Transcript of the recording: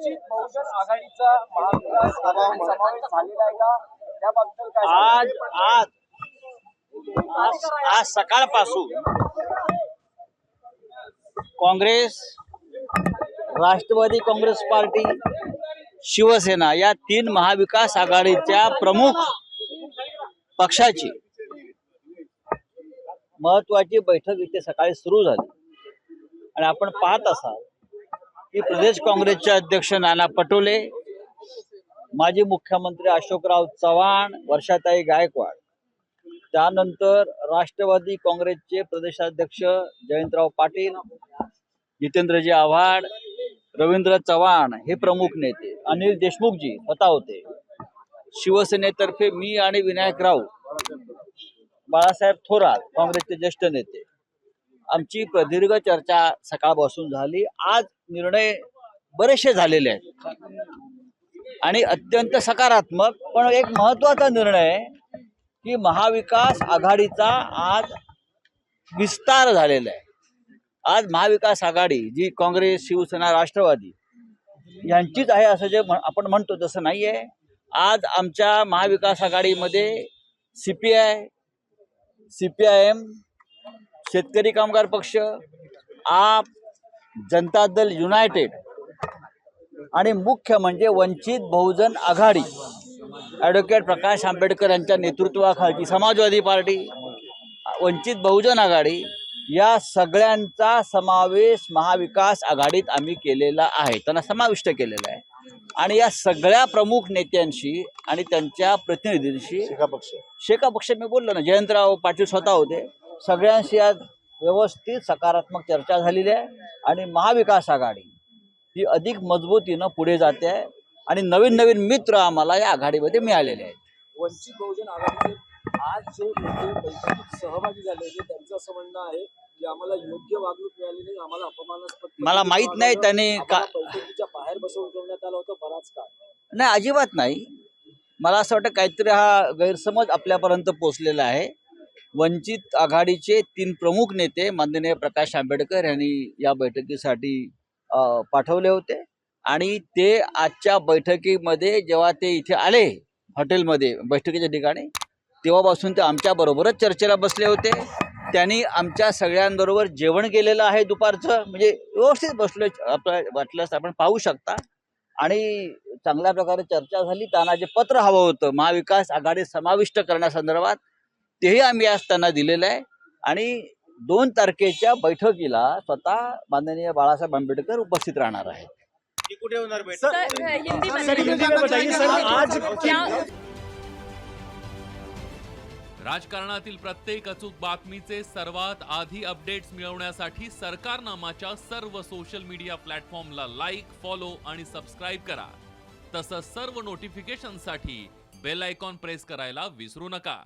वंचित बहुजन आघाडीचा महाविकास आघाडीत समावेश झालेला आहे का? त्याबद्दल काय आज आज आज आज सकाळपासून काँग्रेस राष्ट्रवादी काँग्रेस पार्टी शिवसेना या तीन महाविकास आघाडीच्या प्रमुख पक्षाची महत्वाची बैठक इथे सकाळी सुरू झाली. आणि आपण पाहत असाल की प्रदेश काँग्रेसचे अध्यक्ष नाना पटोले माजी मुख्यमंत्री अशोकराव चव्हाण वर्षाताई गायकवाड. त्यानंतर राष्ट्रवादी काँग्रेसचे प्रदेशाध्यक्ष जयंतराव पाटील जितेंद्रजी आव्हाड रवींद्र चव्हाण हे प्रमुख नेते. अनिल देशमुखजी स्वतः होते. शिवसेनेतर्फे मी आणि विनायक राऊत बाळासाहेब थोरात काँग्रेसचे ज्येष्ठ नेते. आमची प्रदीर्घ चर्चा सकाळपासून झाली. आज निर्णय बरेचसे झालेले आहेत. आणि अत्यंत सकारात्मक पण एक महत्त्वाचा निर्णय आहे की महाविकास आघाडीचा आज विस्तार झालेला आहे. आज महाविकास आघाडी जी काँग्रेस शिवसेना राष्ट्रवादी यांचीच आहे असं जे म्हण- आपण म्हणतो तसं नाही आहे आज आमच्या महाविकास आघाडीमध्ये C P I C P I M Shetkari Kamgar Paksha आप जनता दल युनायटेड आणि मुख्य म्हणजे वंचित बहुजन आघाडी. ॲडव्होकेट प्रकाश आंबेडकर यांच्या नेतृत्वाखाली समाजवादी पार्टी वंचित बहुजन आघाडी या सगळ्यांचा समावेश महाविकास आघाडीत आम्ही केलेला आहे. त्यांना समाविष्ट केलेला आहे. आणि या सगळ्या प्रमुख नेत्यांशी आणि त्यांच्या प्रतिनिधींशी शेका पक्ष मी बोललो ना जयंतराव पाटील स्वतः होते. सगळ्यांशी आज व्यवस्थित सकारात्मक चर्चा झालेली आहे आणि महाविकास आघाडी ही अधिक मजबूतीनं पुढे जाते आहे आणि नवीन नवीन मित्र आम्हाला या आघाडीमध्ये मिळालेले आहेत. वंचित बहुजन आघाडीचे आज जे नेते बैठकीत सहभागी झाले होते त्यांचं असं म्हणणं आहे की आम्हाला योग्य वागणूक मिळाली नाही आम्हाला अपमानास्पद मला माहीत नाही त्यांनी का बैठकीच्या बाहेर बसवून ठेवण्यात आलं होतं बराच काळ. नाही अजिबात नाही. मला असं वाटतं काहीतरी हा गैरसमज आपल्यापर्यंत पोचलेला आहे. वंचित आघाडीचे तीन प्रमुख नेते माननीय प्रकाश आंबेडकर यांनी या बैठकीसाठी पाठवले होते. आणि ते आजच्या बैठकीमध्ये जेव्हा ते इथे आले हॉटेलमध्ये बैठकीच्या ठिकाणी तेव्हापासून ते आमच्याबरोबरच चर्चेला बसले होते. त्यांनी आमच्या सगळ्यांबरोबर जेवण केलेलं आहे दुपारचं म्हणजे व्यवस्थित बसलो आपलं वाटल्यास आपण पाहू शकता. आणि चांगल्या प्रकारे चर्चा झाली. त्यांना जे पत्र हवं होतं. महाविकास आघाडी समाविष्ट करण्यासंदर्भात तेही आम्ही आज त्यांना दिलेलं आहे. आणि दोन तारखेच्या बैठकीला स्वतः माननीय बाळासाहेब आंबेडकर उपस्थित राहणार आहेत. सर हिंदी में हिंदी में बताइए सर आज क्या राजकारणातील प्रत्येक अचूक बातमीचे सर्वात आधी अपडेट्स मिळवण्यासाठी सरकारनामाच्या सर्व सोशल मीडिया प्लॅटफॉर्मला लाईक फॉलो आणि सबस्क्राईब करा. तसंच सर्व नोटिफिकेशनसाठी बेल आयकॉन प्रेस करायला विसरू नका.